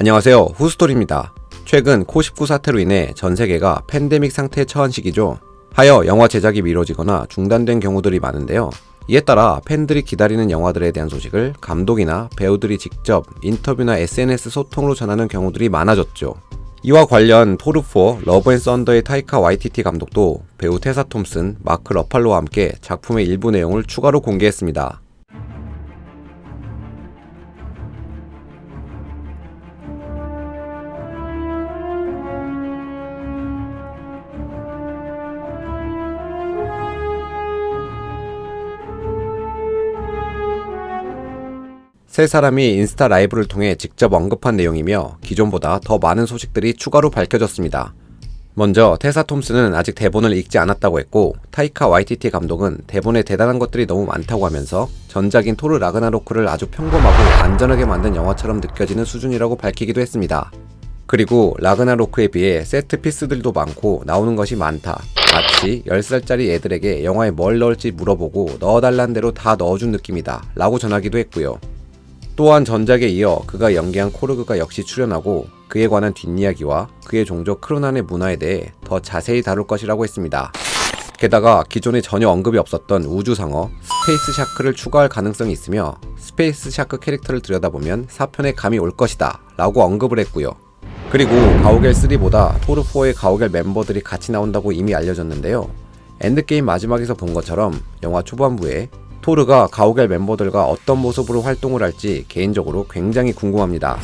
안녕하세요. 후스토리입니다. 최근 코십구 사태로 인해 전 세계가 팬데믹 상태에 처한 시기죠. 하여 영화 제작이 미뤄지거나 중단된 경우들이 많은데요. 이에 따라 팬들이 기다리는 영화들에 대한 소식을 감독이나 배우들이 직접 인터뷰나 SNS 소통으로 전하는 경우들이 많아졌죠. 이와 관련 토르4 러브 앤 썬더의 타이카 와이티티 감독도 배우 테사 톰슨, 마크 러팔로와 함께 작품의 일부 내용을 추가로 공개했습니다. 세 사람이 인스타 라이브를 통해 직접 언급한 내용이며 기존보다 더 많은 소식들이 추가로 밝혀졌습니다. 먼저 테사 톰스는 아직 대본을 읽지 않았다고 했고 타이카 와이티티 감독은 대본에 대단한 것들이 너무 많다고 하면서 전작인 토르 라그나로크를 아주 평범하고 안전하게 만든 영화처럼 느껴지는 수준이라고 밝히기도 했습니다. 그리고 라그나로크에 비해 세트 피스들도 많고 나오는 것이 많다. 마치 10살짜리 애들에게 영화에 뭘 넣을지 물어보고 넣어달란 대로 다 넣어준 느낌이다. 라고 전하기도 했고요. 또한 전작에 이어 그가 연기한 코르그가 역시 출연하고 그에 관한 뒷이야기와 그의 종족 크로난의 문화에 대해 더 자세히 다룰 것이라고 했습니다. 게다가 기존에 전혀 언급이 없었던 우주상어 스페이스 샤크를 추가할 가능성이 있으며 스페이스 샤크 캐릭터를 들여다보면 4편에 감이 올 것이다 라고 언급을 했고요. 그리고 가오갤 3보다 토르4의 가오갤 멤버들이 같이 나온다고 이미 알려졌는데요. 엔드게임 마지막에서 본 것처럼 영화 초반부에 토르가 가오갤 멤버들과 어떤 모습으로 활동을 할지 개인적으로 굉장히 궁금합니다.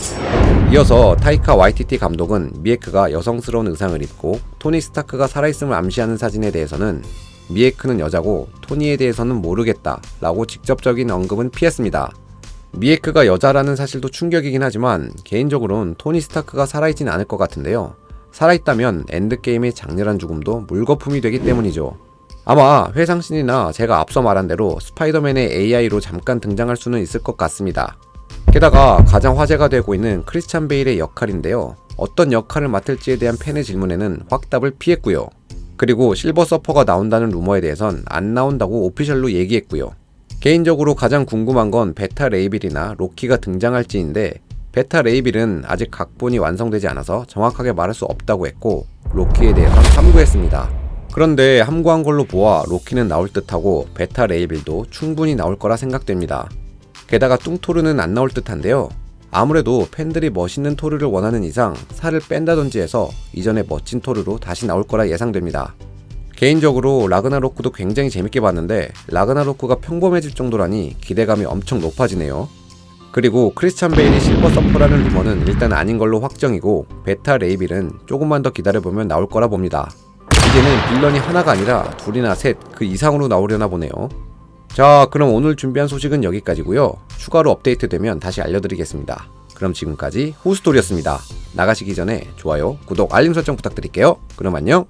이어서 타이카 와이티티 감독은 미에크가 여성스러운 의상을 입고 토니 스타크가 살아있음을 암시하는 사진에 대해서는 미에크는 여자고 토니에 대해서는 모르겠다 라고 직접적인 언급은 피했습니다. 미에크가 여자라는 사실도 충격이긴 하지만 개인적으로는 토니 스타크가 살아있진 않을 것 같은데요. 살아있다면 엔드게임의 장렬한 죽음도 물거품이 되기 때문이죠. 아마 회상신이나 제가 앞서 말한 대로 스파이더맨의 AI로 잠깐 등장할 수는 있을 것 같습니다. 게다가 가장 화제가 되고 있는 크리스찬 베일의 역할인데요. 어떤 역할을 맡을지에 대한 팬의 질문에는 확답을 피했고요. 그리고 실버 서퍼가 나온다는 루머에 대해선 안 나온다고 오피셜로 얘기했고요. 개인적으로 가장 궁금한 건 베타 레이빌이나 로키가 등장할지인데 베타 레이빌은 아직 각본이 완성되지 않아서 정확하게 말할 수 없다고 했고 로키에 대해선 참고했습니다. 그런데 함구한 걸로 보아 로키는 나올 듯하고 베타 레이빌도 충분히 나올 거라 생각됩니다. 게다가 뚱토르는 안 나올 듯한데요. 아무래도 팬들이 멋있는 토르를 원하는 이상 살을 뺀다든지 해서 이전에 멋진 토르로 다시 나올 거라 예상됩니다. 개인적으로 라그나로크도 굉장히 재밌게 봤는데 라그나로크가 평범해질 정도라니 기대감이 엄청 높아지네요. 그리고 크리스찬 베일이 실버 서퍼라는 루머는 일단 아닌 걸로 확정이고 베타 레이빌은 조금만 더 기다려보면 나올 거라 봅니다. 이제는 빌런이 하나가 아니라 둘이나 셋 그 이상으로 나오려나 보네요. 자, 그럼 오늘 준비한 소식은 여기까지고요. 추가로 업데이트되면 다시 알려드리겠습니다. 그럼 지금까지 호스토리였습니다. 나가시기 전에 좋아요, 구독, 알림 설정 부탁드릴게요. 그럼 안녕.